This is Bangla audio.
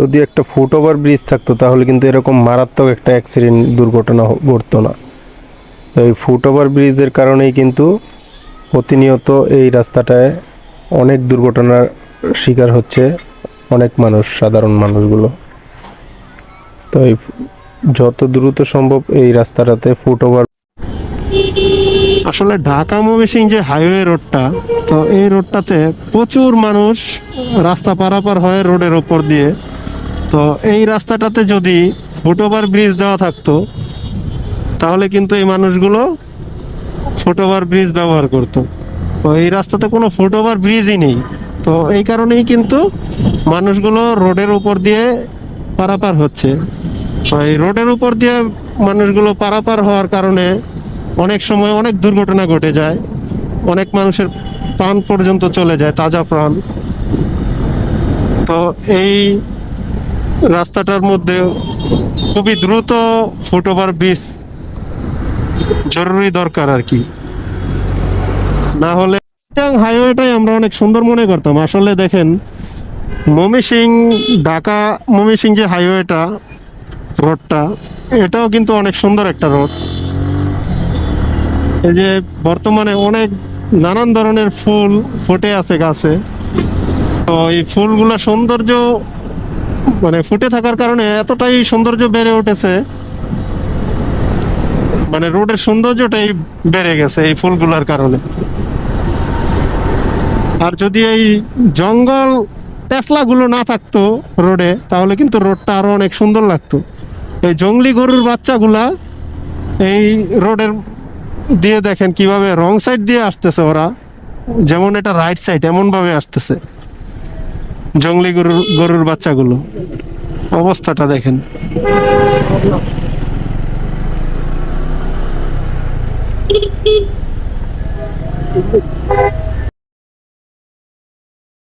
যদি একটা ফুট ওভার ব্রিজ থাকতো, তাহলে কিন্তু এরকম মারাত্মক একটা অ্যাক্সিডেন্ট দুর্ঘটনা ঘটতো না। তো এই ফুট ওভার ব্রিজের কারণেই কিন্তু প্রতিনিয়ত এই রাস্তাটায় অনেক দুর্ঘটনার শিকার হচ্ছে অনেক মানুষ, সাধারণ মানুষগুলো। তো এই যত দ্রুত সম্ভব এই রাস্তাটাতে ফুট ওভার আসলে ঢাকা ময়মনসিং যে হাইওয়ে রোডটা তো এই রোডটাতে প্রচুর মানুষ রাস্তা পারাপার হয় রোডের ওপর দিয়ে তো এই রাস্তাটাতে যদি ফুটওভার ব্রিজ দেওয়া থাকতো, তাহলে কিন্তু এই মানুষগুলো ফুটওভার ব্রিজ ব্যবহার করতো। তো এই রাস্তাতে কোনো ফুটওভার ব্রিজই নেই। তো এই কারণেই কিন্তু মানুষগুলো রোডের উপর দিয়ে পারাপার হচ্ছে। তো এই রোডের উপর দিয়ে মানুষগুলো পারাপার হওয়ার কারণে অনেক সময় অনেক দুর্ঘটনা ঘটে যায়। অনেক মানুষের প্রাণ পর্যন্ত চলে যায়, তাজা প্রাণ। তো এই রাস্তাটার মধ্যে খুবই দ্রুত ফুটওভার ব্রিজ জরুরি দরকার আর কি। না হলে হাইওয়েটাই আমরা অনেক সুন্দর মনে করতাম। আসলে দেখেন মমিসিং ঢাকা মমিসিং যে হাইওয়েটা রোডটা এটাও কিন্তু অনেক সুন্দর একটা রোড এই যে বর্তমানে অনেক নানান ধরনের ফুল ফুটে আছে গাছে। তো এই ফুলগুলো সৌন্দর্য মানে ফুটে থাকার কারণে এতটাই সৌন্দর্য বেড়ে উঠেছে। মানে রোডের সৌন্দর্যটাই বেড়ে গেছে এই ফুলগুলোর কারণে। আর যদি এই জঙ্গল টেসলাগুলো না থাকতো রোডে, তাহলে কিন্তু রোডটা আরও অনেক সুন্দর লাগতো। এই জঙ্গলি গরুর বাচ্চাগুলা এই রোডের দিয়ে দেখেন কীভাবে রং সাইড দিয়ে আসতেছে ওরা। যেমন এটা রাইট সাইড এমন ভাবে আসতেছে। জঙ্গলি গরুর গরুর বাচ্চাগুলো। অবস্থাটা দেখেন।